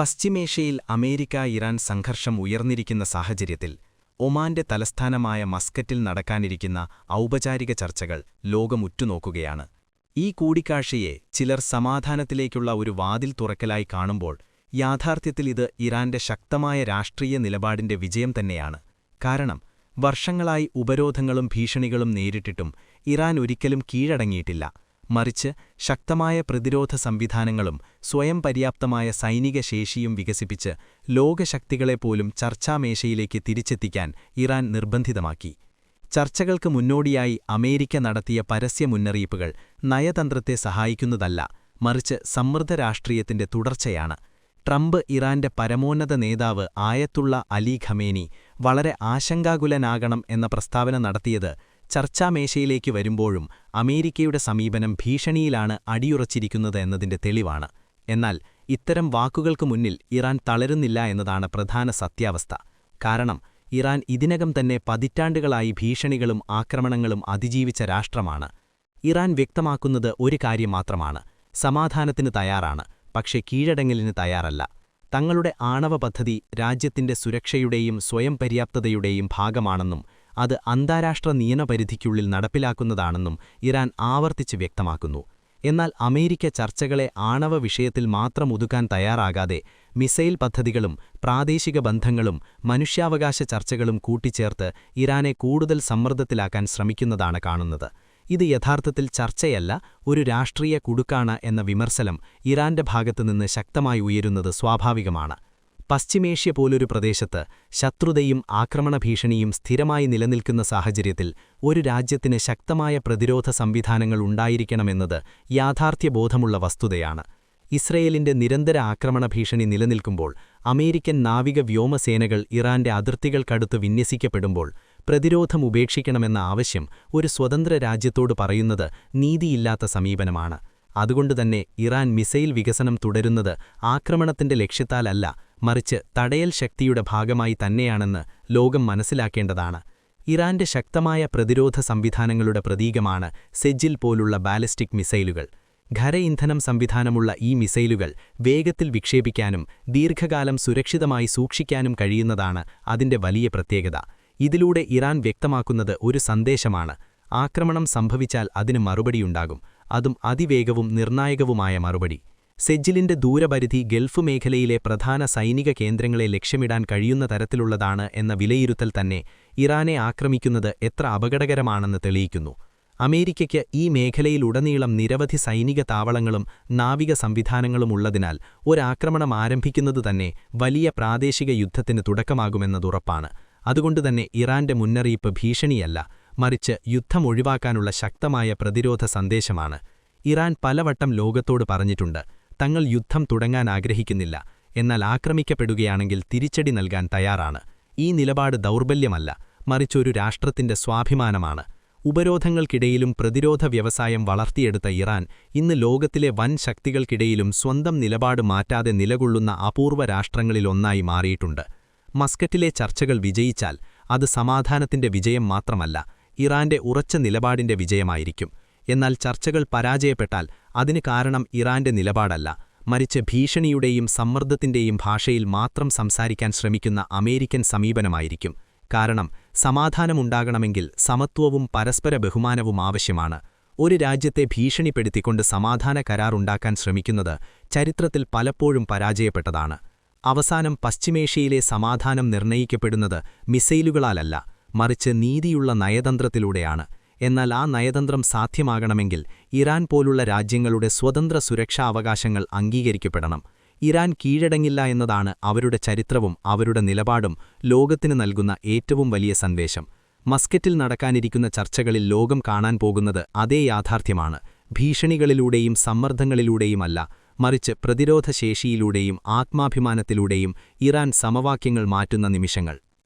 പശ്ചിമേഷ്യയിൽ America Iran സംഘർഷം ഉയർന്നിരിക്കുന്ന സാഹചര്യത്തിൽ ഒമാന്റെ തലസ്ഥാനമായ മസ്കറ്റിൽ നടക്കാനിരിക്കുന്ന ഔപചാരിക ചർച്ചകൾ ലോകമുറ്റുനോക്കുകയാണ്. ഈ കൂടിക്കാഴ്ചയെ ചിലർ സമാധാനത്തിലേക്കുള്ള ഒരു വാതിൽ തുറക്കലായി കാണുമ്പോൾ യാഥാർത്ഥ്യത്തിൽ ഇത് ഇറാന്റെ ശക്തമായ രാഷ്ട്രീയ നിലപാടിന്റെ വിജയം തന്നെയാണ്. കാരണം വർഷങ്ങളായി ഉപരോധങ്ങളും ഭീഷണികളും നേരിട്ടിട്ടും ഇറാൻ ഒരിക്കലും കീഴടങ്ങിയിട്ടില്ല. മറിച്ച് ശക്തമായ പ്രതിരോധ സംവിധാനങ്ങളും സ്വയം പര്യാപ്തമായ സൈനിക ശേഷിയും വികസിപ്പിച്ച് ലോകശക്തികളെപ്പോലും ചർച്ചാമേശയിലേക്ക് തിരിച്ചെത്തിക്കാൻ ഇറാൻ നിർബന്ധിതമാക്കി. ചർച്ചകൾക്ക് മുന്നോടിയായി അമേരിക്ക നടത്തിയ പരസ്യ മുന്നറിയിപ്പുകൾ നയതന്ത്രത്തെ സഹായിക്കുന്നതല്ല മറിച്ച് സമ്മർദ്ദ രാഷ്ട്രീയത്തിന്റെ തുടർച്ചയാണ്. ട്രംപ് ഇറാന്റെ പരമോന്നത നേതാവ് ആയത്തുള്ള അലി ഖമേനി വളരെ ആശങ്കാകുലനാകണം എന്ന പ്രസ്താവന നടത്തിയത് ചർച്ചാമേശയിലേക്ക് വരുമ്പോഴും അമേരിക്കയുടെ സമീപനം ഭീഷണിയിലാണ് അടിയുറച്ചിരിക്കുന്നത് എന്നതിന്റെ തെളിവാണ്. എന്നാൽ ഇത്തരം വാക്കുകൾക്ക് മുന്നിൽ ഇറാൻ തളരുന്നില്ല എന്നതാണ് പ്രധാന സത്യാവസ്ഥ. കാരണം ഇറാൻ ഇതിനകം തന്നെ പതിറ്റാണ്ടുകളായി ഭീഷണികളും ആക്രമണങ്ങളും അതിജീവിച്ച രാഷ്ട്രമാണ്. ഇറാൻ വ്യക്തമാക്കുന്നത് ഒരു കാര്യം മാത്രമാണ്. സമാധാനത്തിന് തയ്യാറാണ് പക്ഷേ കീഴടങ്ങലിന് തയ്യാറല്ല. തങ്ങളുടെ ആണവ പദ്ധതി രാജ്യത്തിന്റെ സുരക്ഷയുടെയും സ്വയം പര്യാപ്തതയുടെയും ഭാഗമാണെന്നും അത് അന്താരാഷ്ട്ര നിയമപരിധിക്കുള്ളിൽ നടപ്പിലാക്കുന്നതാണെന്നും ഇറാൻ ആവർത്തിച്ച് വ്യക്തമാക്കുന്നു. എന്നാൽ അമേരിക്ക ചർച്ചകളെ ആണവ വിഷയത്തിൽ മാത്രം ഒതുക്കാൻ തയ്യാറാകാതെ മിസൈൽ പദ്ധതികളും പ്രാദേശിക ബന്ധങ്ങളും മനുഷ്യാവകാശ ചർച്ചകളും കൂട്ടിച്ചേർത്ത് ഇറാനെ കൂടുതൽ സമ്മർദ്ദത്തിലാക്കാൻ ശ്രമിക്കുന്നതാണ് കാണുന്നത്. ഇത് യഥാർത്ഥത്തിൽ ചർച്ചയല്ല ഒരു രാഷ്ട്രീയ കുടുക്കാണ് എന്ന വിമർശനം ഇറാന്റെ ഭാഗത്തുനിന്ന് ശക്തമായി ഉയരുന്നത് സ്വാഭാവികമാണ്. പശ്ചിമേഷ്യ പോലൊരു പ്രദേശത്ത് ശത്രുതയും ആക്രമണഭീഷണിയും സ്ഥിരമായി നിലനിൽക്കുന്ന സാഹചര്യത്തിൽ ഒരു രാജ്യത്തിന് ശക്തമായ പ്രതിരോധ സംവിധാനങ്ങൾ ഉണ്ടായിരിക്കണമെന്നത് യാഥാർത്ഥ്യബോധമുള്ള വസ്തുതയാണ്. ഇസ്രയേലിന്റെ നിരന്തര ആക്രമണഭീഷണി നിലനിൽക്കുമ്പോൾ അമേരിക്കൻ നാവിക വ്യോമസേനകൾ ഇറാന്റെ അതിർത്തികൾക്കടുത്ത് വിന്യസിക്കപ്പെടുമ്പോൾ പ്രതിരോധം ഉപേക്ഷിക്കണമെന്ന ആവശ്യം ഒരു സ്വതന്ത്ര രാജ്യത്തോട് പറയുന്നത് നീതിയില്ലാത്ത സമീപനമാണ്. അതുകൊണ്ടുതന്നെ ഇറാൻ മിസൈൽ വികസനം തുടരുന്നത് ആക്രമണത്തിന്റെ ലക്ഷ്യത്താലല്ല മറിച്ച് തടയൽ ശക്തിയുടെ ഭാഗമായി തന്നെയാണെന്ന് ലോകം മനസ്സിലാക്കേണ്ടതാണ്. ഇറാന്റെ ശക്തമായ പ്രതിരോധ സംവിധാനങ്ങളുടെ പ്രതീകമാണ് സെജിൽ പോലുള്ള ബാലിസ്റ്റിക് മിസൈലുകൾ. ഖര ഇന്ധനം സംവിധാനമുള്ള ഈ മിസൈലുകൾ വേഗത്തിൽ വിക്ഷേപിക്കാനും ദീർഘകാലം സുരക്ഷിതമായി സൂക്ഷിക്കാനും കഴിയുന്നതാണ് അതിന്റെ വലിയ പ്രത്യേകത. ഇതിലൂടെ ഇറാൻ വ്യക്തമാക്കുന്നത് ഒരു സന്ദേശമാണ്. ആക്രമണം സംഭവിച്ചാൽ അതിന് മറുപടിയുണ്ടാകും. അതും അതിവേഗവും നിർണായകവുമായ മറുപടി. സെജ്ജിലിന്റെ ദൂരപരിധി ഗൾഫ് മേഖലയിലെ പ്രധാന സൈനിക കേന്ദ്രങ്ങളെ ലക്ഷ്യമിടാൻ കഴിയുന്ന തരത്തിലുള്ളതാണ് എന്ന വിലയിരുത്തൽ തന്നെ ഇറാനെ ആക്രമിക്കുന്നത് എത്ര അപകടകരമാണെന്ന് തെളിയിക്കുന്നു. അമേരിക്കയ്ക്ക് ഈ മേഖലയിലുടനീളം നിരവധി സൈനിക താവളങ്ങളും നാവിക സംവിധാനങ്ങളും ഉള്ളതിനാൽ ഒരാക്രമണം ആരംഭിക്കുന്നത് തന്നെ വലിയ പ്രാദേശിക യുദ്ധത്തിന് തുടക്കമാകുമെന്നതുറപ്പാണ് അതുകൊണ്ടുതന്നെ ഇറാന്റെ മുന്നറിയിപ്പ് ഭീഷണിയല്ല. മറിച്ച് യുദ്ധം ഒഴിവാക്കാനുള്ള ശക്തമായ പ്രതിരോധ സന്ദേശമാണ്. ഇറാൻ പലവട്ടം ലോകത്തോട് പറഞ്ഞിട്ടുണ്ട് തങ്ങൾ യുദ്ധം തുടങ്ങാൻ ആഗ്രഹിക്കുന്നില്ല എന്നാൽ ആക്രമിക്കപ്പെടുകയാണെങ്കിൽ തിരിച്ചടി നൽകാൻ തയ്യാറാണ്. ഈ നിലപാട് ദൗർബല്യമല്ല മറിച്ചൊരു രാഷ്ട്രത്തിന്റെ സ്വാഭിമാനമാണ്. ഉപരോധങ്ങൾക്കിടയിലും പ്രതിരോധ വ്യവസായം വളർത്തിയെടുത്ത ഇറാൻ ഇന്ന് ലോകത്തിലെ വൻ ശക്തികൾക്കിടയിലും സ്വന്തം നിലപാട് മാറ്റാതെ നിലകൊള്ളുന്ന അപൂർവ രാഷ്ട്രങ്ങളിലൊന്നായി മാറിയിട്ടുണ്ട്. മസ്കറ്റിലെ ചർച്ചകൾ വിജയിച്ചാൽ അത് സമാധാനത്തിന്റെ വിജയം മാത്രമല്ല ഇറാന്റെ ഉറച്ച നിലപാടിന്റെ വിജയമായിരിക്കും. എന്നാൽ ചർച്ചകൾ പരാജയപ്പെട്ടാൽ അതിന് കാരണം ഇറാന്റെ നിലപാടല്ല. മറിച്ച് ഭീഷണിയുടെയും സമ്മർദ്ദത്തിന്റെയും ഭാഷയിൽ മാത്രം സംസാരിക്കാൻ ശ്രമിക്കുന്ന അമേരിക്കൻ സമീപനമായിരിക്കും. കാരണം സമാധാനമുണ്ടാകണമെങ്കിൽ സമത്വവും പരസ്പര ബഹുമാനവും ആവശ്യമാണ്. ഒരു രാജ്യത്തെ ഭീഷണിപ്പെടുത്തിക്കൊണ്ട് സമാധാന കരാറുണ്ടാക്കാൻ ശ്രമിക്കുന്നത് ചരിത്രത്തിൽ പലപ്പോഴും പരാജയപ്പെട്ടതാണ്. അവസാനം പശ്ചിമേഷ്യയിലെ സമാധാനം നിർണയിക്കപ്പെടുന്നത് മിസൈലുകളാലല്ല. മറിച്ച് നീതിയുള്ള നയതന്ത്രത്തിലൂടെയാണ്. എന്നാൽ ആ നയതന്ത്രം സാധ്യമാകണമെങ്കിൽ ഇറാൻ പോലുള്ള രാജ്യങ്ങളുടെ സ്വതന്ത്ര സുരക്ഷാ അവകാശങ്ങൾ അംഗീകരിക്കപ്പെടണം. ഇറാൻ കീഴടങ്ങില്ല എന്നതാണ് അവരുടെ ചരിത്രവും അവരുടെ നിലപാടും ലോകത്തിന് നൽകുന്ന ഏറ്റവും വലിയ സന്ദേശം. മസ്കറ്റിൽ നടക്കാനിരിക്കുന്ന ചർച്ചകളിൽ ലോകം കാണാൻ പോകുന്നത് അതേ യാഥാർത്ഥ്യമാണ്. ഭീഷണികളിലൂടെയും സമ്മർദ്ദങ്ങളിലൂടെയുമല്ല മറിച്ച് പ്രതിരോധശേഷിയിലൂടെയും ആത്മാഭിമാനത്തിലൂടെയും ഇറാൻ സമവാക്യങ്ങൾ മാറ്റുന്ന നിമിഷങ്ങൾ.